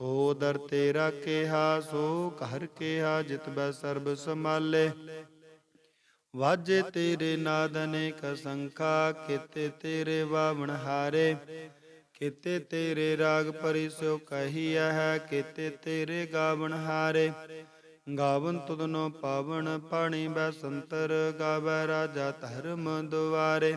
ਸੋ ਦਰ ਤੇਰਾ ਕਿਹਾ, ਸੋ ਘਰ ਕਿਹਾ, ਜਿਤ ਬੈ ਸਰਬ ਸਮਾਲੇ ਵਾਜੇ ਤੇਰੇ ਨਾਦ ਅਨੇਕ ਸੰਖਾ, ਕਿਤੇ ਤੇਰੇ ਵਾਵਣ ਹਾਰੇ। ਕਿਤੇ ਤੇਰੇ ਰਾਗ ਪਰਿਸੋ ਕਹੀਐ ਹੈ, ਕਿਤੇ ਤੇਰੇ ਗਾਵਣ ਹਾਰੇ। ਗਾਵਨ ਤੁਧਨੋ ਪਾਵਨ ਪਾਣੀ ਬੈ ਸੰਤਰ, ਗਾਵੈ ਰਾਜਾ ਧਰਮ ਦੁਆਰੇ।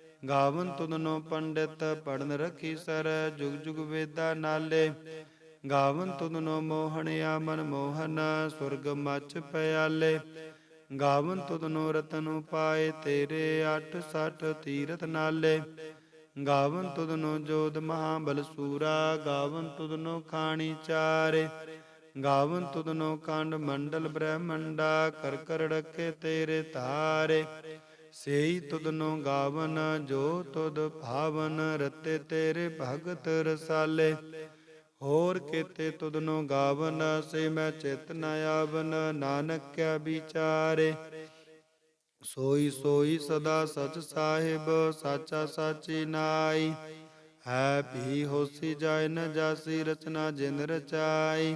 ਗਾਵਨ ਤੁਧਨੋ ਪੰਡਿਤ ਪੜਨ ਰਖੀ ਸਰ, ਜੁਗ ਜੁਗ ਵੇਦਾ ਨਾਲੇ। ਗਾਵਨ ਤੁਧਨੋ ਮੋਹਣਿਆ ਮਨ ਮੋਹਨ, ਸੁਰਗ ਮਚ ਪਿਆਲੇ। ਗਾਵਨ ਤੁਧਨੋ ਰਤਨ ਉਪਾਏ ਤੇਰੇ 86 ਤੀਰਥ ਨਾਲੇ। ਗਾਵਨ ਤੁਧਨੋ ਜੋਧ ਮਹਾਬਲ ਸੂਰਾ, ਗਾਵਨ ਤੁਧਨੋ ਖਾਣੀ ਚਾਰੇ। ਗਾਵਨ ਤੁਧਨੋ ਕੰਡ ਮੰਡਲ ਬ੍ਰਹਮੰਡਾ, ਕਰ ਕਰ ਰਖੇ ਤੇਰੇ ਤਾਰੇ ਸੇਈ ਤੁਧਨੋ ਗਾਵਨ, ਜੋ ਤੁਧ ਭਾਵਨ, ਰਤੇ ਤੇਰੇ ਭਗਤ ਰਸਾਲੇ। ਹੋਰ ਕੀਤੇ ਤੁਧਨੋ ਗਾਵਨ, ਸੇ ਮੈਂ ਚਿਤ ਨ ਆਵਨ ਨਾਨਕ ਕਿਆ ਵਿਚਾਰੇ। ਸੋਈ ਸੋਈ ਸਦਾ ਸਚ ਸਾਹਿਬ, ਸਾਚਾ ਸਾਚੀ ਨਾਈ। ਹੈ ਵੀ ਹੋਸੀ ਜਾਇ ਨ ਜਾਸੀ ਰਚਨਾ ਜਿਨ ਰਚਾਈ।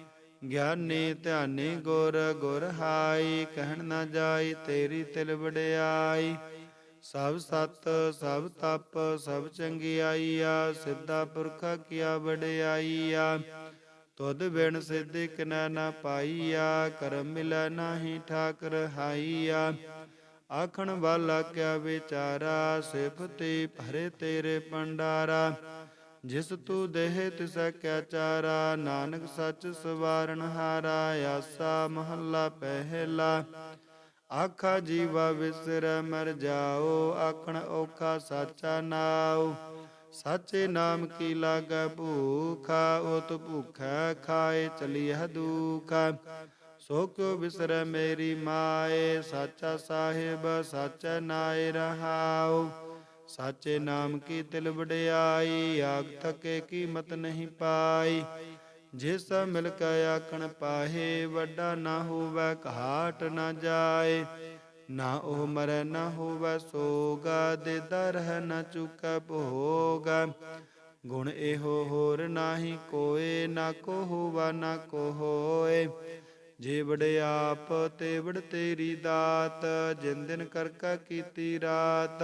ਗਿਆਨੀ ਧਿਆਨੀ ਗੁਰ ਗੁਰ ਹਾਈ, ਕਹਿਣ ਨਾ ਜਾਈ, ਤੇਰੀ ਤਿਲ ਵਡਿਆਈ। ਸਭ ਸਤ, ਸਭ ਤਪ, ਸਭ ਚੰਗਿਆਈਆ, ਸਿੱਧਾ ਪੁਰਖਾ ਕੀਆ ਆ ਤੁਧ ਬਿਨ ਸਿੱਧਿ ਕਿਨੈ ਨਾ ਪਾਈਆ, ਕਰਮ ਮਿਲੈ ਨਾਹੀ ਠਾਕਰ ਹਾਈਆ। ਆਖਣ ਵਾਲਾ ਕਿਆ ਵਿਚਾਰਾ, ਸਿਫਤੀ ਭਰੇ ਤੇਰੇ ਪੰਡਾਰਾ ਜਿਸ ਤੂੰ ਦੇਹ ਤਿਸ ਕਿਆ ਚਾਰਾ, ਨਾਨਕ ਸੱਚ ਸਵਾਰਨ ਹਾਰਾ, ਆਸਾ ਮਹੱਲਾ ਪਹਿਲਾ। ਆਖਾ ਜੀਵਾ ਵਿਸਰ, ਮਰ ਜਾਓ, ਆਖਣ ਔਖਾ ਸਾਚਾ ਨਾਉ। ਸਾਚੇ ਨਾਮ ਕੀ ਲਾਗੈ ਭੂਖਾ ਉਤ ਭੁਖੈ ਖਾਏ ਚਲੀਹ ਦੁਖਾ। ਸੋ ਕਿਉ ਬਿਸਰੈ ਮੇਰੀ ਮਾਏ, ਸਾਚਾ ਸਾਹਿਬ, ਸਾਚਾ ਨਾਇ ਰਹਾਉ। ਸਾਚੇ ਨਾਮ ਕੀ ਤਿਲ ਵਡਿਆਈ ਆਗ ਤਕੇ ਕੀਮਤ ਨਹੀਂ ਪਾਈ। ਜਿਸ ਮਿਲ ਕੇ ਆਖਣ ਪਾਹੇ, ਵੱਡਾ ਨਾ ਹੋਵੇ, ਘਾਟ ਨਾ ਜਾਏ। ਨਾ ਉਹ ਮਰੈ, ਨਾ ਹੋਵੇ ਸੋਗਾ ਦੇਦਾ ਰਹਿ ਨਾ ਚੁਕੈ ਭੋਗ। ਗੁਣ ਇਹੋ ਹੋਰ ਨਾਹੀ ਕੋਏ, ਨਾ ਕੋ ਹੋਵਾ, ਨਾ ਕੋ ਹੋਏ। ਜੇ ਵੜੇ ਆਪ, ਤੇ ਵੜ ਤੇਰੀ ਦਾਤ, ਜਿਨ ਦਿਨ ਕਰਕਾ ਕੀਤੀ ਰਾਤ।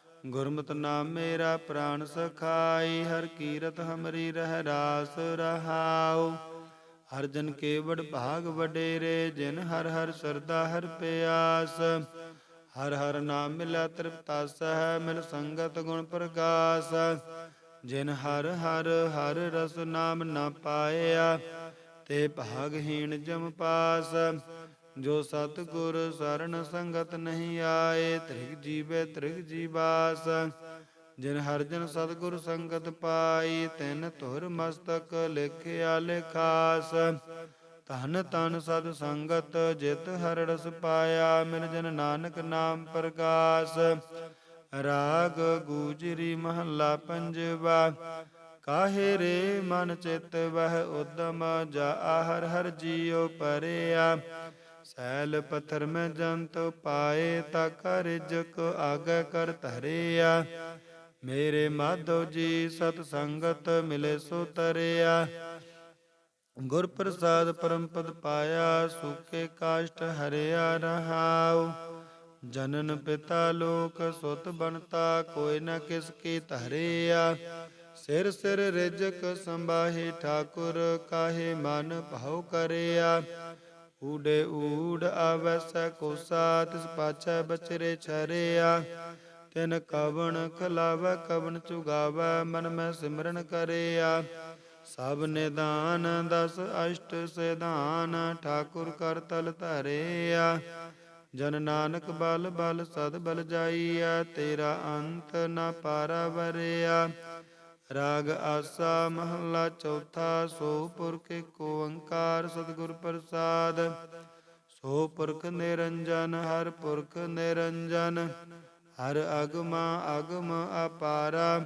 ਗੁਰਮਤਿ ਨਾਮ ਮੇਰਾ ਪ੍ਰਾਨ ਸਖਾਈ, ਹਰ ਕੀਰਤ ਹਮਰੀ ਰਹਿ ਰਾਸ ਰਹਾਉ। ਹਰ ਜਨ ਕੇ ਵਡ ਭਾਗ ਵਡੇਰੇ, ਜਿਨ ਹਰ ਹਰ ਸਰਦਾ ਹਰ ਪਿਆਸ। ਹਰ ਹਰ ਨਾਮ ਮਿਲਿਆ ਤ੍ਰਿਪਤਾ ਸਹਿ, ਮਿਲ ਸੰਗਤ ਗੁਣ ਪ੍ਰਕਾਸ਼ ਜਿਨ ਹਰ ਹਰ ਹਰ ਰਸ ਨਾਮ ਨਾ ਪਾਇਆ, ਤੇ ਭਾਗਹੀਣ ਜਮ ਪਾਸ। ਜੋ ਸਤਗੁਰ ਸਰਣ ਸੰਗਤ ਨਹੀਂ ਆਏ, ਤ੍ਰਿਗ ਜੀਵੇ ਤ੍ਰਿਗ ਜੀਵਾਸ। ਜਿਨ ਹਰ ਜਨ ਸਤਗੁਰ ਸੰਗਤ ਪਾਈ, ਤਿਨ ਧੁਰ ਮਸਤਕ ਲਿਖਿਆ ਲਿਖਾਸ। ਧਨ ਤਨ ਸਦ ਸੰਗਤ, ਜਿਤ ਹਰ ਰਸ ਪਾਇਆ, ਮਿਲ ਜਨ ਨਾਨਕ ਨਾਮ ਪ੍ਰਕਾਸ਼। ਰਾਗ ਗੂਜਰੀ ਮਹੱਲਾ ਪੰਜਵਾ, ਕਾਹੇ ਰੇ ਮਨ ਚਿਤ ਵਹਿ ਉਦਮ, ਜਾ ਆਹਰ ਹਰ ਜੀਉ ਪਰਿਆ। ਸੈਲ ਪਥਰ ਮੈਂ ਜੰਤ ਪਾਏ ਤਾ ਕਰ ਜਕ ਆਗੇ ਕਰ ਧਰਿਆ। ਮੇਰੇ ਮਾਧੋ ਜੀ ਸਤ ਸੰਗਤ ਮਿਲੇ ਸੋ ਤਰਿਆ। ਗੁਰ ਪ੍ਰਸਾਦ ਪਰਮ ਪਦ ਪਾਇਆ ਸੁਖੇ ਕਾਸ਼ਟ ਹਰਿਆ ਰਹਾਉ। ਜਨਨ ਪਿਤਾ ਲੋਕ ਸੁਤ ਬਣਤਾ, ਕੋਈ ਨ ਕਿਸ ਕੀ ਧਰਿਆ। ਸਿਰ ਸਿਰ ਰਿਜਕ ਸੰਭਾਹੀ ਠਾਕੁਰ, ਕਾਹੇ ਮਨ ਭਾਉ ਕਰਿਆ। ਊੜੇ ਊੜ ਆਵੈ ਕੋਸਾ ਤਿਸ ਪਾਛੈ ਬਚਰੇ ਛਰਿਆ। ਤਿਨ ਕਵਣ ਖਲਾਵੈ, ਕਵਣ ਚੁਗਾਵ, ਮਨ ਮੈਂ ਸਿਮਰਨ ਕਰਿਆ। ਸਭ ਨਿਦਾਨ, ਦਸ ਅਸ਼ਟ ਸਿਧਾਨ, ਠਾਕੁਰ ਕਰ ਤਲ ਧਰਿਆ। ਜਨ ਨਾਨਕ ਬਲ ਬਲ ਸਦ ਬਲ ਜਾਈਆ ਤੇਰਾ ਅੰਤ ਨਾ ਪਾਰਾ ਵਰਿਆ। ਰਾਗ ਆਸਾ ਮਹੱਲਾ ਚੌਥਾ ਸੋ ਪੁਰਖ ਏਕ ਓੰਕਾਰ ਸਤਿਗੁਰ ਪ੍ਰਸਾਦ। ਸੋ ਪੁਰਖ ਨਿਰੰਜਨ, ਹਰ ਪੁਰਖ ਨਿਰੰਜਨ, ਹਰ ਅਗਮ ਅਗਮ ਅਪਾਰਾ।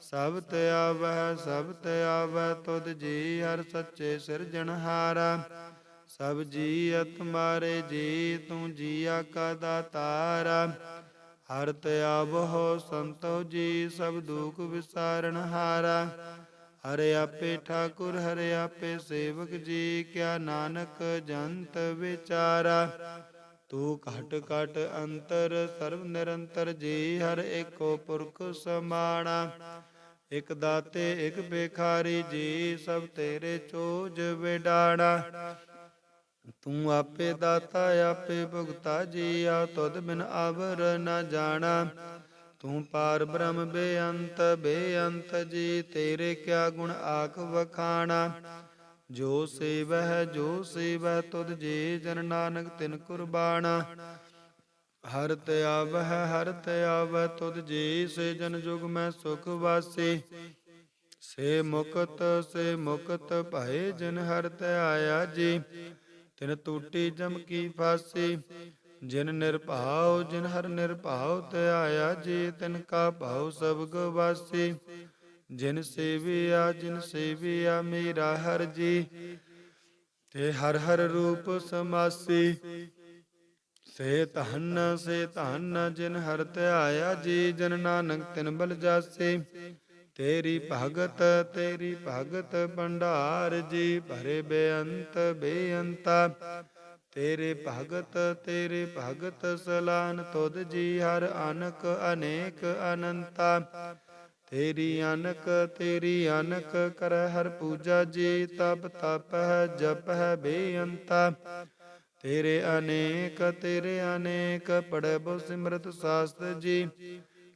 ਸਭ ਤੇ ਆਵੈ ਸਭ ਤੇ ਆਵੈ ਤੁਧ ਜੀ ਹਰ ਸੱਚੇ ਸਿਰਜਣਹਾਰਾ ਸਭ ਜੀ ਅਤ ਮਾਰੇ ਜੀ, ਤੂੰ ਜੀਆ ਕਾ ਦਾਤਾਰਾ। ਹਰ ਤੇ ਆਵਹੁ ਸੰਤੋ ਜੀ, ਸਭ ਦੁਖ ਵਿਸਾਰਨ ਹਾਰਾ। ਹਰਿ ਆਪੇ ਠਾਕੁਰ, ਹਰਿ ਆਪੇ ਸੇਵਕ ਜੀ, ਕਿਆ ਨਾਨਕ ਜੰਤ ਵਿਚਾਰਾ। ਤੂੰ ਘਟ ਘਟ ਅੰਤਰ, ਸਰਬ ਨਿਰੰਤਰ ਜੀ, ਹਰ ਏਕੋ ਪੁਰਖ ਸਮਾਣਾ। ਇਕ ਦਾਤੇ, ਇਕ ਬੇਖਾਰੀ ਜੀ, ਸਭ ਤੇਰੇ ਚੋਜ ਵਿਡਾਣਾ। ਤੂੰ ਆਪੇ ਦਾਤਾ, ਆਪੇ ਭੁਗਤਾ ਜੀਆ, ਤੁਧ ਬਿਨ ਆਵਰ ਨਾ ਜਾਣਾ। ਤੂੰ ਪਾਰ ਬ੍ਰਹਮ ਬੇਅੰਤ ਬੇਅੰਤ ਜੀ, ਤੇਰੇ ਕਿਆ ਗੁਣ ਆਖ ਵਖਾਣਾ। ਜੋ ਸੇਵਹਿ ਜੋ ਸੇਵਹਿ, ਤੁਧ ਜੀ ਜਨ ਨਾਨਕ ਤਿਨ ਕੁਰਬਾਨਾ ਹਰ ਤੇ ਆਵਹਿ, ਹਰ ਤੇ ਆਵੈ ਤੁਧ ਜੀ ਸੇ ਜਨ ਜੁਗ ਮੈਂ ਸੁਖ ਵਾਸੀ। ਸੇ ਮੁਕਤ ਸੇ ਮੁਕਤ ਭਏ ਜਿਨ ਹਰ ਤੇ ਆਇਆ ਜੀ। ਤਿਨ ਟੂਟੀ ਜਮ ਕੀ ਫਾਸੀ, ਜਿਨ ਨਿਰਭਾਉ, ਜਿਨ ਹਰ ਨਿਰਭਾਉ, ਤੇ ਆਇਆ ਜੀ ਤਿਨ ਕਾ ਭਾਉ ਸਭ ਗਵਾਸੀ। ਜਿਨ ਸੇਵਿਆ ਜਿਨ ਸੇਵਿਆ, ਮੇਰਾ ਹਰ ਜੀ, ਤੇ ਹਰ ਹਰ ਰੂਪ ਸਮਾਸੀ। ਸੇ ਧਨ ਸੇ ਧਨ ਜਿਨ ਹਰ ਧਿਆਇਆ ਜੀ, ਜਨ ਨਾਨਕ ਤਿਨ ਬਲ ਜਾਸੇ। ਤੇਰੀ ਭਗਤ ਤੇਰੀ ਭਗਤ ਭੰਡਾਰ ਜੀ ਭਰੇ ਬੇਅੰਤ ਬੇਅੰਤਾ। ਤੇਰੇ ਭਗਤ ਤੇਰੇ ਭਗਤ ਸਲਾਨ ਤੁਧ ਜੀ ਹਰ ਅਨਕ ਅਨੇਕ ਅਨੰਤਾ। ਤੇਰੀ ਅਨਕ ਤੇਰੀ ਅਨਕ ਕਰ ਹਰ ਪੂਜਾ ਜੀ ਤਪ ਤਪ ਹੈ, ਜਪ ਹੈ ਬੇਅੰਤਾ। ਤੇਰੇ ਅਨੇਕ ਤੇਰੇ ਅਨੇਕ ਪੜਬ ਸਿਮਰਤ ਸਾਸਤ ਜੀ।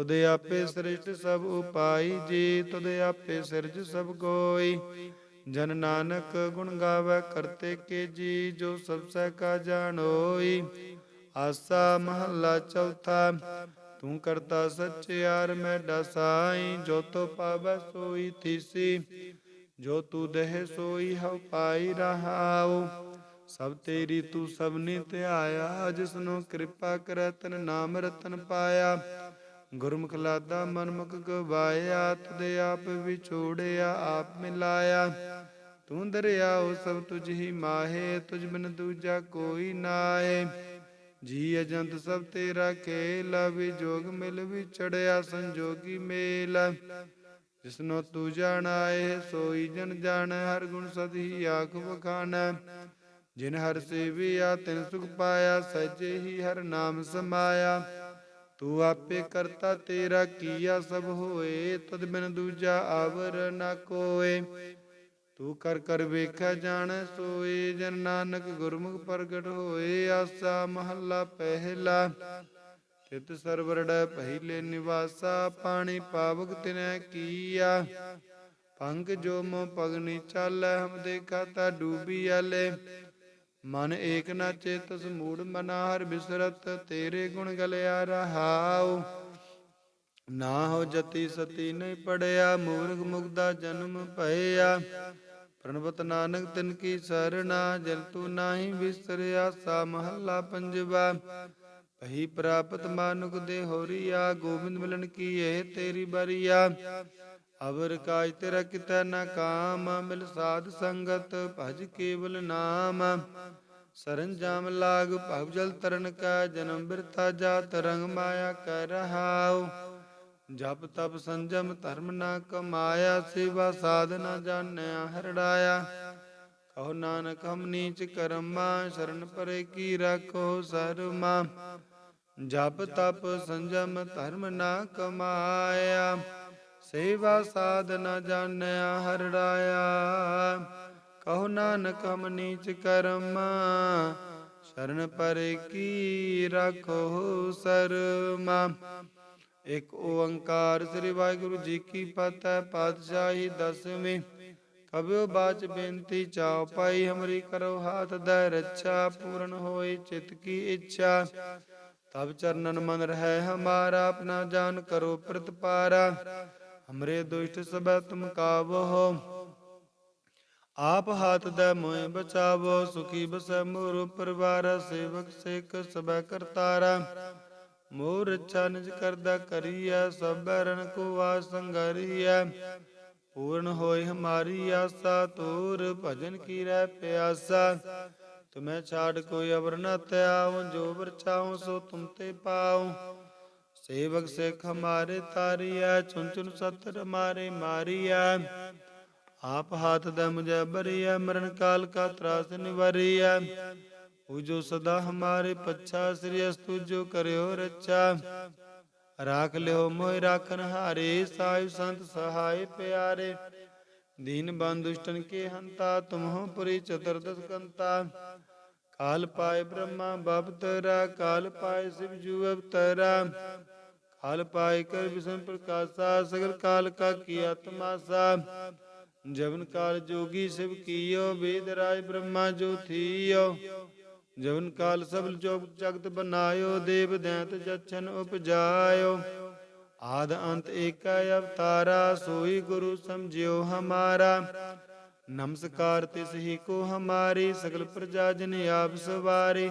ਤੁਧ ਆਪੇ ਸ੍ਰਿਸ਼ਟ ਸਭ ਉਪਾਈ ਜੀ ਤੁਧ ਆਪੇ ਸਿਰਜ ਸਭ ਕੋਈ ਜਨ ਨਾਨਕ ਗੁਣ ਗਾਵੇ ਕਰਤੇ ਕੇ ਜੀ, ਜੋ ਸਭ ਸਹਿ ਕਾ ਜਾਣੋਈ ਆਸਾ ਮਹੱਲਾ ਚੌਥਾ, ਤੂੰ ਕਰਤਾ ਸੱਚਿਆਰ ਮੈਂ ਡਸਾਈ। ਜੋ ਤੋ ਪਾਵੈ ਸੋਈ ਥੀਸੀ, ਜੋ ਤੂੰ ਦੇਹ ਸੋਈ ਹਉ ਪਾਈ ਰਹਾਉ। ਸਭ ਤੇਰੀ ਤੂੰ ਸਭਨੀ ਧਿਆਇਆ, ਜਿਸਨੂੰ ਕਿਰਪਾ ਕਰੈ ਤਨ ਨਾਮ ਰਤਨ ਪਾਇਆ। ਗੁਰਮੁਖ ਲਾਦਾ ਮਨਮੁਖ ਗਵਾਇਆ ਤੁਦੇ ਆਪ ਵਿਛੋੜਿਆ, ਆਪ ਮਿਲਾਇਆ। ਤੂੰ ਦਰਿਆਉ ਸਭ ਤੁਝ ਹੀ ਮਾਹੇ, ਤੁਝ ਬਿਨ ਦੂਜਾ ਕੋਈ ਨਾਏ ਜੀ ਅਜੰਤ ਸਭ ਤੇਰਾ ਖੇਲ, ਵਿਜੋਗ ਮਿਲ ਵਿਛੜਿਆ, ਸੰਜੋਗੀ ਮੇਲ। ਜਿਸਨੋ ਤੂੰ ਜਾਣਾਏ, ਸੋਈ ਜਨ ਜਾਣ, ਹਰ ਗੁਣ ਸਦੀ ਆਖ ਵਖਾਨ। ਜਿਨ ਹਰ ਸੇਵਿਆ, ਤਿਨ ਸੁਖ ਪਾਇਆ, ਸਜੇ ਹੀ ਹਰ ਨਾਮ ਸਮਾਇਆ। ਤੂੰ ਆਪੇ ਕਰਤਾ ਤੇਰਾ ਕੀਆ ਸਭ ਹੋਏ, ਤਦ ਬਿਨ ਦੂਜਾ ਆਵਰ ਨਾ ਕੋਏ। ਤੂੰ ਕਰ ਕਰ ਵੇਖਿਆ ਜਾਣੈ ਸੋਏ, ਜਨ ਨਾਨਕ ਗੁਰਮੁਖ ਪ੍ਰਗਟ ਹੋਏ, ਆਸਾ ਮਹੱਲਾ ਪਹਿਲਾ। ਤਿਤ ਸਰਵਰੜੈ ਪਹਿਲੇ ਨਿਵਾਸਾ, ਪਾਣੀ ਪਾਵਕ ਤਿਨੈ ਕੀਆ। ਪੰਗ ਜੋ ਮੋ ਪਗਨੀ ਚਾਲੈ, ਹਮ ਦੇਖਾ ਤਾ ਡੂਬੀ ਆਲੇ। ਮਨ ਏਕ ਨਾ ਚੇਤਸ ਮੂੜ ਮਨਾ ਹਰ ਬਿਸਰਤ, ਤੇਰੇ ਗੁਣ ਗਲਿਆ ਰਹਾਉ। ਨਾ ਹੋ ਜਤੀ ਸਤੀ ਨਹੀਂ ਪੜਿਆ, ਮੂਰਖ ਮੁਗਦਾ ਜਨਮ ਭਇਆ। ਪ੍ਰਣਵਤ ਨਾਨਕ ਤਿਨ ਕੀ ਸਰਣਾ, ਜਲ ਤੂ ਨਾਹੀ ਵਿਸਰਿਆ ਸਾ ਮਹੱਲਾ ਪੰਜਵਾ। ਪਹੀ ਪ੍ਰਾਪਤ ਮਾਨੁਕ ਦੇ ਹੋਰੀਆ ਗੋਬਿੰਦ ਮਿਲਨ ਕੀ ਇਹ ਤੇਰੀ ਬਰੀਆ। ਅਵਰ ਕਾਜ ਤੇਰਾ ਕਿਤੈ ਨਾ ਕਾਮ, ਮਿਲ ਸਾਧ ਸੰਗਤ ਭਜ ਕੇਵਲ ਨਾਮ। ਸਰੰਜਾਮ ਲਾਗ ਭਵ ਜਲ ਤਰਨ ਕਾ, ਜਨਮ ਬਿਰਤਾ ਜਾਤ ਰੰਗ ਮਾਇਆ ਕਰ ਰਹਾਉ। ਜਪ ਤਪ ਸੰਜਮ ਧਰਮ ਨਾ ਕਮਾਇਆ, ਸੇਵਾ ਸਾਧਨਾ ਜਾਣਿਆ ਹਰੜਾਇਆ। ਕਹੋ ਨਾਨਕ ਹਮ ਨੀਚ ਕਰਮਾ, ਸ਼ਰਨ ਪਰੇ ਕੀ ਰੱਖੋ ਸਰਮਾ। ਜਪ ਤਪ ਸੰਜਮ ਧਰਮ ਨਾ ਕਮਾਇਆ। ਸੇਵਾ ਸਾਧਨਾ ਜਾਣਿਆ ਹਰੜਾਇਆ ਕਹੋ ਨਾਨਕ ਹਮ ਨੀਚ ਕਰਮਾ, ਸ਼ਰਨ ਪਰੇ ਕੀ ਰੱਖੋ ਸਰਮਾ। ਇਕ ਓੰਕਾਰ ਸ੍ਰੀ ਵਾਹਿਗੁਰੂ ਜੀ ਕੀ ਫਤਿਹ, ਪਾਤਸ਼ਾਹੀ ਦਸਵੇਂ। ਕਬਿਓ ਬਾਚ ਬੇਨਤੀ ਚਾਉ ਪਾਈ ਹਮਰੀ ਕਰੋ ਹਾਥ ਦਾ ਰੱਛਾ, ਪੂਰਨ ਹੋਏ ਚਿਤ ਕੀ ਇੱਛਾ। ਤਬ ਚਰਨਨ ਮਨ ਰਹਿ ਹਮਾਰਾ, ਆਪਣਾ ਜਾਨ ਕਰੋ ਪ੍ਰਤਪਾਰਾ। ਹਮਰੇ ਦੁਸ਼ਟ ਸਭੈ ਤੁਮ ਕਾਵੋ। ਆਪ ਹਾਥ ਦੇ ਮੋਇ ਬਚਾਵੋ, ਸੁਖੀ ਬਸੈ ਮੋਰ ਪਰਿਵਾਰ, ਸੇਵਕ ਸੇਖ ਸਭੈ ਕਰਤਾਰਾ। ਮੋਰ ਇੱਛਾ ਨਿਜ ਕਰਦਾ ਕਰੀਐ, ਸਭ ਰਣ ਕੋ ਵਾ ਸੰਗਰੀਐ। ਪੂਰਨ ਹੋਏ ਹਮਾਰੀ ਆਸਾ ਤੋਰ ਭਜਨ ਕੀ ਰਹਿ ਪਿਆਸਾ। ਤੁਮੈ ਛਾੜ ਕੋਈ ਅਵਰ ਨ ਤਿਆਉ ਜੋ ਵਰਚਾਉ ਸੋ ਤੁਮ ਤੇ ਪਾਉ। ਸੇਵਕ ਸਿੱਖ ਹਮਾਰੇ ਤਾਰੀਐ ਚੁਨ ਚੁਨ ਸਤਰ ਮਾਰੇ ਮਾਰੀਐ। ਆਪ ਹਾਥ ਦੇ ਮੁਝੇ ਮਰਨ ਕਾਲ ਕਾ ਤਰਾਸ ਨਿਵਾਰੀਐ। ਉਹ ਜੋ ਸਦਾ ਹਮਾਰੇ ਪੱਛਾ, ਸ੍ਰੀ ਅਸਤੁ ਜੋ ਕਰਿਓ ਰੱਛਾ। ਰਾਖ ਲਿਓ ਮੋਹਿ ਰਾਖਨ ਹਾਰੇ, ਸਾਹਿਬ ਸੰਤ ਸਹਾਇ ਪਿਆਰੇ। ਦੀਨ ਬੰਦੁਸ਼ਟਨ ਕੇ ਹੰਤਾ, ਤੁਮਹੁ ਪੁਰੀ ਚਤੁਰਦਸ ਕੰਤਾ ਕਾਲ ਪਾਏ ਬ੍ਰਹਮਾ ਬਪਤਰਾ, ਕਾਲ ਪਾਏ ਸਿਵ ਜੂ ਅਵਤਰਾ। ਹਲ ਪਾਏ ਕਰ ਵਿਸ਼ਨ ਪ੍ਰਕਾਸ਼ਾ ਸਗਲ ਕਾਲ ਕਾ ਕੀਆ ਤਮਾਸਾ ਜਵਨ ਕਾਲ ਜੋਗੀ ਸਿਵ ਕੀਓ, ਵੇਦ ਰਾਜ ਬ੍ਰਹਮਾ ਜੋ ਥੀਓ। ਜਵਨ ਕਾਲ ਸਭ ਜੋਗ ਜਗਤ ਬਨਾਇਓ, ਦੇਵ ਦੈਂਤ ਜਛਨ ਉਪਜਾਇਓ। ਆਦ ਅੰਤ ਏਕਾ ਅਵਤਾਰਾ, ਸੋਈ ਗੁਰੂ ਸਮਝਿਓ ਹਮਾਰਾ। ਨਮਸਕਾਰ ਤਿਸ ਹੀ ਕੋ ਹਮਾਰੀ, ਸਗਲ ਪ੍ਰਜਾ ਜਨ ਆਪ ਸਵਾਰੀ।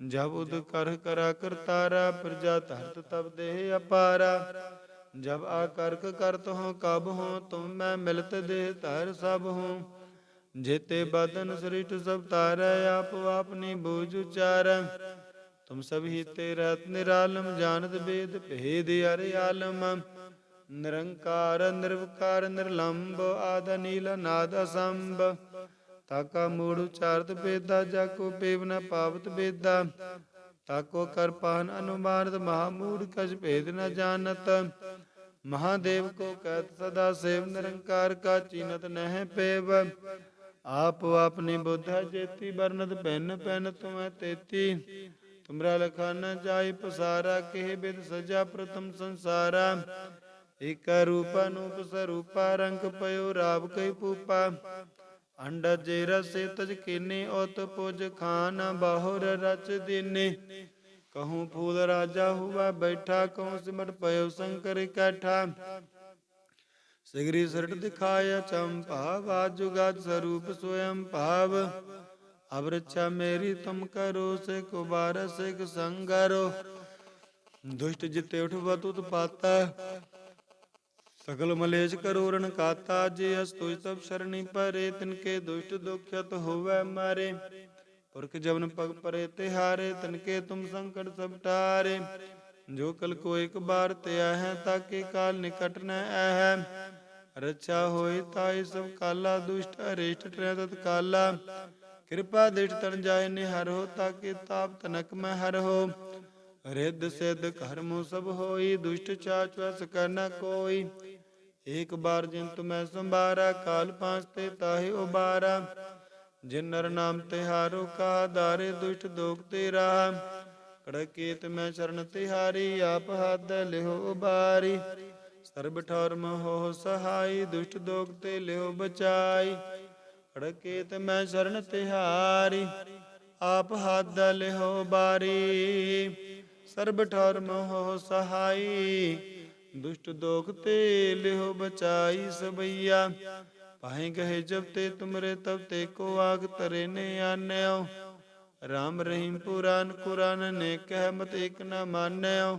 ਜਬ ਉਦ ਕਰ ਕਰਾ ਕਰਤਾਰਾ ਪ੍ਰਜਾ ਧਰਤ ਤਬ ਦੇਹ ਅਪਾਰਾ। ਜਬ ਆ ਕਰਕ ਕਰਤ ਹੋ ਕਬ ਹੋ ਤੁਮ ਮੈਂ ਮਿਲਤ ਦੇਹ ਧਰ ਸਭ ਹੋ। ਜੇਤੇ ਬਦਨ ਸ੍ਰਿਸ਼ਟ ਸਭ ਤਾਰੈ, ਆਪ ਆਪਨੀ ਬੂਝ ਉਚਾਰੈ। ਤੁਮ ਸਭ ਹੀ ਤੇ ਰਤ ਨਿਰਾਲਮ, ਜਾਣਤ ਬੇਦ ਭੇਦ ਅਰਿ ਆਲਮ। ਨਿਰੰਕਾਰ, ਨਿਰਵਕਾਰ ਨਿਰਲੰਭ ਆਦ ਨੀਲ ਨਾਦ ਅਸੰਭ। ਤਾਕਾ ਮੂੜ ਉਚਾਰਤ ਬੇਦਾ ਜਾ ਕੋ ਪੇਵ ਨ ਪਾਵਤ ਬੇਦਾ। ਤਾਕੋ ਕਰਪਾਨ ਅਨੁਮਾਨਤ ਮਹਾਮੂੜ ਕਛ ਭੇਦ ਨ ਜਾਣਤ। ਮਹਾਦੇਵ ਕੋ ਕਹਿਤ, ਸਦਾ ਸੇਵ ਨਿਰੰਕਾਰ ਕਾ ਚੀਨਤ ਨਹਿ ਪੇਵ। ਆਪ ਆਪਣੀ ਬੁੱਧ ਜੇਤੀ ਬਰਨਤ ਪੈਨ ਪੈਨ ਤੁਮੈ ਤੇਤੀ। ਤੁਮਰਾ ਲਖਾ ਨ ਜਾਈ ਪਸਾਰਾ, ਕਿਹ ਬਿਦ ਸਜਾ ਪ੍ਰਥਮ ਸੰਸਾਰਾ। ਇਕ ਰੂਪ ਅਨੂਪ ਸਰੂਪਾ, ਰੰਗ ਪਇਓ ਰਾਵ ਕਈ ਪੂਪਾ ਅੰਡ ਜੇ ਰਸੇ ਤਜ ਕੀਨੇ, ਉਤ ਪੁਜ ਖਾਨ ਬਾਹੁਰ ਰਚ ਦੀਨੇ। ਕਹੂੰ ਫੂਲ ਰਾਜਾ ਹੁਆ ਬੈਠਾ, ਕਹੂੰ ਸਿਮਟ ਪਇਓ ਸ਼ੰਕਰ ਇਕੱਠਾ ਸਿਗਰੀ ਸਰਟ ਦਿਖਾਇਆ ਚੰਪਾ ਵਾਜੁਗਾਜ ਸਰੂਪ ਸੋਇਮ ਭਾਵ। ਅਬ ਮੇਰੀ ਤੁਮ ਕਰੋ ਸੇ ਕੁਬਾਰ ਸਿਕ ਸੰਗਰੋ। ਦੁਸ਼ਟ ਜਿਤੇ ਉਠਵਾ ਤੁਤ ਪਾਤਾ ਸਗਲ ਮਲੇਸ਼ ਕਰੋ ਰਣ ਕਾਤਾ ਜੇ ਅਸ ਤੁਜ ਤਬ ਸ਼ਰਣੀ ਪਰੇ ਤਿਨਕੇ ਦੁਸ਼ਟ ਦੁਖਿਤ ਹੋਵੇ ਮਾਰੇ। ਪੁਰਖ ਜਵਨ ਪਗ ਪਰੇ ਤਿਹਾਰੇ ਤਿਨਕੇ ਤੁਮ ਸੰਕਟ ਸਭ ਟਾਰੇ। ਜੋ ਕਲ ਕੋ ਇੱਕ ਬਾਰ ਤੇ ਹੈ ਤਾਕੇ ਕਾਲ ਨਿਕਟ ਨ ਹੈ ਰੱਛਾ ਹੋਈ ਤਾਈ ਸਭ ਕਾਲਾ, ਦੁਸ਼ਟ ਅਰਿਸ਼ਟ ਟਰੈ ਤਤ ਕਾਲਾ। ਕਿਰਪਾ ਦਿਸ਼ ਤਨ ਜਾਏ ਨਿਹਰ ਹੋ, ਤਾਕੇ ਤਾਪ ਤਨਕ ਮੈਂ ਹਰ ਹੋ। ਰਿੱਧ ਸਿੱਧ ਕਰਮੁ ਸਭ ਹੋਈ, ਦੁਸ਼ਟ ਚਾਚ ਕਰਨਾ ਕੋਈ। ਏਕ ਬਾਰ ਜਿਨ ਤੁਮੈ ਸੰਭਾਰਾ, ਕਾਲ ਪਾਂਚ ਤੇ ਤਾਹੇ ਉਬਾਰਾ। ਜਿਨ ਨਰ ਨਾਮ ਤਿਹਾਰੋ ਕਾ ਦਾਰੇ ਦੁਸ਼ਟ ਦੋਖ ਤੇਰਾ। ਕੜਕੇਤ ਮੈਂ ਚਰਨ ਤਿਹਾਰੀ ਆਪ ਹੱਦ ਲਿਓ ਉਬਾਰੀ। ਸਰਬ ਠੌਰ ਮੋਹ ਸਹਾਈ, ਦੁਸ਼ਟ ਦੋਖ ਤੇ ਲਿਓ ਬਚਾਈ। ਖੜਕੇਤ ਮੈਂ ਸ਼ਰਨ ਤਿਹਾਰੀ ਆਪ ਹੱਦ ਲਿਓ ਬਾਰੀ ਸਰਬ ਠੌਰ ਮੋਹ ਸਹਾਈ ਦੁਸ਼ਟ ਦੋਖ ਤੇ ਲਿਹੋ ਬਚਾਈ ਸਬਈਆ। ਪਾਹੇ ਗਏ ਜਬ ਤੇ ਤੁਮਰੇ ਤਬ ਤੇ ਕੋ ਆਗ ਤਰੇ ਨੇ ਆਨਿਓ। ਰਾਮ ਰਹੀਮ ਪੁਰਾਨ ਕੁਰਾਨ ਨੇ ਕਹਿ ਮਤ ਇਕ ਨ ਮਾਨਿਓ।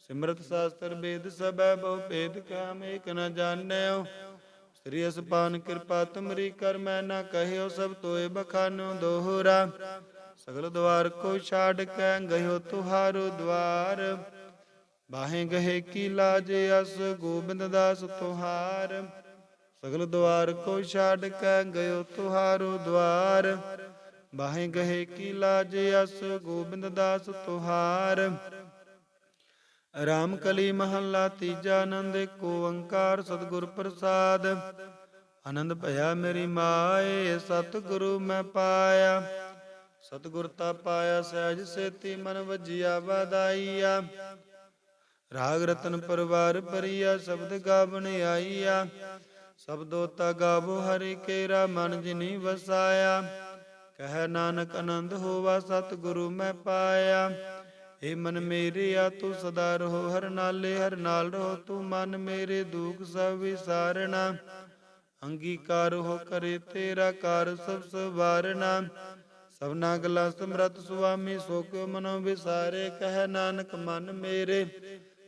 ਸਿਮਰਤ ਸਾਸਤਰ ਵੇਦ ਸਭੈ ਬਹੁ ਭੇਦ ਕਾਮ ਏਕ ਨ ਜਾਣਿਓ। ਸ੍ਰੀ ਅਸਪਾਨ ਕਿਰਪਾ ਤੁਮਰੀ ਕਰ ਮੈਂ ਨਾ ਕਹਿਓ ਸਭ ਤੋਏ ਬਖਾਨੋ ਦੋਹਰਾ। ਸਗਲ ਦਵਾਰ ਕੋ ਛਾੜ ਕੇ ਗਇਓ ਤੁਹਾਰੋ ਦਵਾਰ। ਬਾਹੇ ਗਏ ਕੀ ਲਾਜ ਅਸ, ਗੋਬਿੰਦ ਦਾਸ ਤੁਹਾਰ। ਸਗਲ ਦਵਾਰ ਕੋ ਛਾੜ ਕੇ ਗਇਓ ਤੁਹਾਰੋ ਦਵਾਰ। ਬਾਹੇ ਗਹੇ ਕੀ ਲਾਜ ਅਸ, ਗੋਬਿੰਦ ਦਾਸ ਤੁਹਾਰ। ਰਾਮ ਕਲੀ ਮਹੱਲਾ ਤੀਜਾ ਆਨੰਦ ਕੋ ਓੰਕਾਰ ਸਤਿਗੁਰ ਪ੍ਰਸਾਦ। ਆਨੰਦ ਭਇਆ ਮੇਰੀ ਮਾਏ, ਸਤਿਗੁਰੂ ਮੈਂ ਪਾਇਆ। ਸਤਿਗੁਰ ਤਾ ਪਾਇਆ, ਸਹਿਜ ਸੇਤੀ ਮਨ ਵਜਿਆ ਵਾਦਾਈਆ ਰਾਗ ਰਤਨ ਪਰਵਾਰ ਪਰਿਆ ਸ਼ਬਦ ਗਾਵਣ ਆਈਆ ਸਬਦੋ ਤਾ ਗਾਵੋ ਹਰਿ ਕੇਰਾ ਮਨ ਜਿਨੀ ਵਸਾਇਆ। ਕਹਿ ਨਾਨਕ ਆਨੰਦ ਹੋਵਾ ਸਤਿਗੁਰੂ ਮੈਂ ਪਾਇਆ। ਏ ਮਨ ਮੇਰੇ ਤੂੰ ਸਦਾ ਰਹੋ, ਹਰ ਨਾਲੇ ਹਰ ਨਾਲ ਰਹੋ, ਤੂੰ ਮਨ ਮੇਰੇ ਦੁਖ ਸਭ ਵਿਸਾਰਣਾ ਅੰਗੀਕਾਰ ਹੋ ਕਰੇ ਤੇਰਾ ਕਾਰ ਸਭ ਸਵਾਰਣਾ ਸਭਨਾ ਗਲਾ ਸਮਰਤ ਸੁਆਮੀ ਸੋ ਕਿਉ ਮਨੋ ਵਿਸਾਰੇ, ਕਹਿ ਨਾਨਕ ਮਨ ਮੇਰੇ।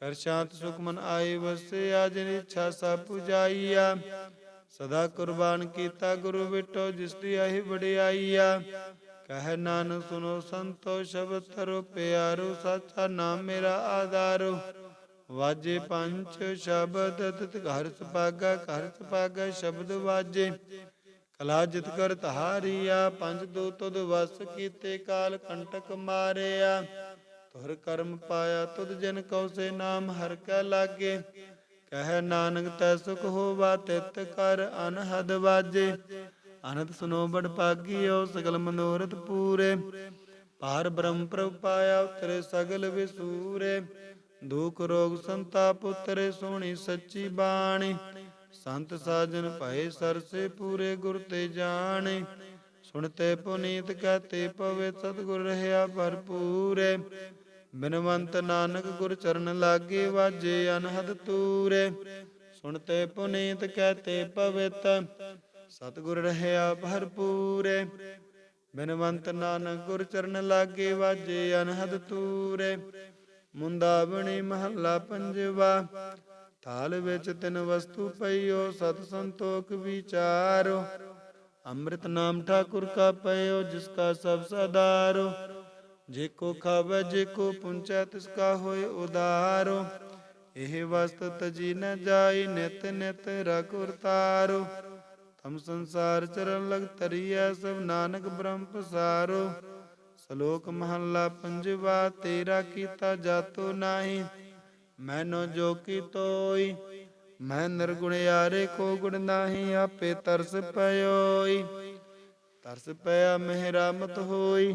ਕਰ ਸ਼ਾਂਤ ਸੁਖ ਮਨ ਆਏ ਵਸਿਆ ਜਿਨ ਇੱਛਾ ਸਭ ਪੁਜਾਈਆ। ਸਦਾ ਕੁਰਬਾਨ ਕੀਤਾ ਗੁਰੂ ਵਿਟੋ ਜਿਸ ਦੀ ਆਹੀ ਵਡਿਆਈਆ। ਕਹਿ ਨਾਨਕ ਸੁਨੋ ਸੰਤੋ, ਸ਼ਬਦ ਤਰੋ ਪਿਆਰੋ, ਸਾਚਾ ਨਾਮ ਮੇਰਾ ਆਧਾਰੋ। ਵਾਜੇ ਪੰਜ ਸ਼ਬਦ, ਤਤ ਘਰ ਸੁਪਾਗਾ ਘਰ ਸੁਪਾਗਾ ਸ਼ਬਦ ਵਾਜੇ। ਕਲਾ ਜਿਤ ਕਰ ਤਹਾਰੀਆ ਪੰਜ ਦੋ ਤੁਧ ਵਸ ਕੀਤੇ ਕਾਲ ਕੰਟਕ ਮਾਰਿਆ। ਤੁਰ ਕਰਮ ਪਾਇਆ ਤੁਧ ਜਨ ਕਉ ਸੇ ਨਾਮ, ਹਰ ਕੈ ਲਾਗੇ। ਕਹਿ ਨਾਨਕ ਤੈ ਸੁਖ ਹੋਵਾ, ਤਿਤ ਕਰ ਅਨਹਦ ਵਾਜੇ। ਅਨੰਦ ਸੁਨੋ ਬੜ ਪਾਗਿਓ ਸਗਲ ਮਨੋਰਥ ਪੂਰੇ। ਪਾਰ ਬ੍ਰਹਮ ਪ੍ਰਭ ਪਾਇਆ, ਉਤਰੇ ਸਗਲ ਵਿਸੂਰੇ। ਦੁਖ ਰੋਗ ਸੰਤਾਪ ਉਤਰੇ ਸੋਹਣੀ ਸੱਚੀ ਬਾਣੀ। ਸੰਤ ਸਾਜਨ ਭਏ ਸਰਸੇ ਪੂਰੇ, ਗੁਰ ਤੇ ਜਾਣੇ। ਸੁਣਤੇ ਪੁਨੀਤ, ਕਹਤੇ ਪਵੇ ਸਤਿਗੁਰ ਰਹਿਆ ਭਰਪੂਰੇ। ਬਿਨਵੰਤ ਨਾਨਕ ਗੁਰ ਚਰਨ ਲਾਗੇ ਵਾਜੇ ਅਨਹਦ ਤੂਰੇ, ਸੁਣਤੇ ਪੁਨੀਤ ਕਹਤੇ ਪਵਿੱਤ, ਸਤਿਗੁਰ ਰਹਿਆ ਭਰਪੂਰੇ। ਬਿਨਵੰਤ ਨਾਨਕ ਗੁਰ ਚਰਨ ਲਾਗੇ ਵਾਜੇ ਅਨਹਦ ਤੂਰੇ ਮੁੰਦਾ ਬਣੀ ਮਹੱਲਾ ਪੰਜਵਾ, ਥਾਲ ਵਿੱਚ ਤਿੰਨ ਵਸਤੂ ਪਈਓ, ਸਤ ਸੰਤੋਖ ਵਿਚਾਰੋ। ਅੰਮ੍ਰਿਤ ਨਾਮ ਠਾਕੁਰ ਕਾ ਪਇਓ ਜਿਸ ਕਾ ਸਭ ਸਦਾਰੋ। ਜੇ ਕੋ ਖਾਵੇ, ਜੇ ਕੋ ਪੁੰਚੈ, ਤਿਸ ਕਾ ਹੋਏ ਉਦਾਰੋ। ਇਹ ਵਸਤ ਤਜੀ ਨ ਜਾਈ, ਨਿਤ ਨਿਤ ਰਖੁਰ ਤਾਰੋ ਤਮ ਸੰਸਾਰ ਚਰਨ ਲਗ ਤਰੀਐ ਸਭ ਨਾਨਕ ਬ੍ਰਹਮ ਪਸਾਰੋ। ਸ਼ਲੋਕ ਮਹੱਲਾ ਪੰਜਵਾ, ਤੇਰਾ ਕੀਤਾ ਜਾਤੋ ਨਾਹੀ ਮੈਨੋ ਜੋ ਕੀ ਤੋਈ। ਮੈਂ ਨਿਰਗੁਣ ਯਾਰੇ ਕੋ ਗੁਣ ਨਾਹੀ, ਆਪੇ ਤਰਸ ਪਇਓਈ। ਤਰਸ ਪਿਆ, ਮਿਹਰਾਮਤ ਹੋਈ।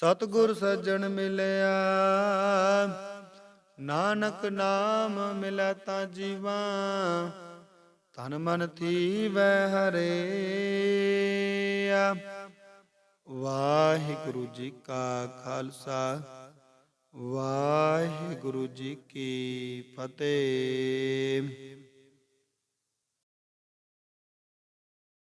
ਸਤਿਗੁਰ ਸੱਜਣ ਮਿਲਿਆ। ਨਾਨਕ ਨਾਮ ਮਿਲੈ ਤਾਂ ਜੀਵਾ ਤਨ ਮਨ ਥੀਵੈ ਹਰੇ ਵਾਹਿਗੁਰੂ ਜੀ ਕਾ ਖਾਲਸਾ, ਵਾਹਿਗੁਰੂ ਜੀ ਕੀ ਫਤਿਹ।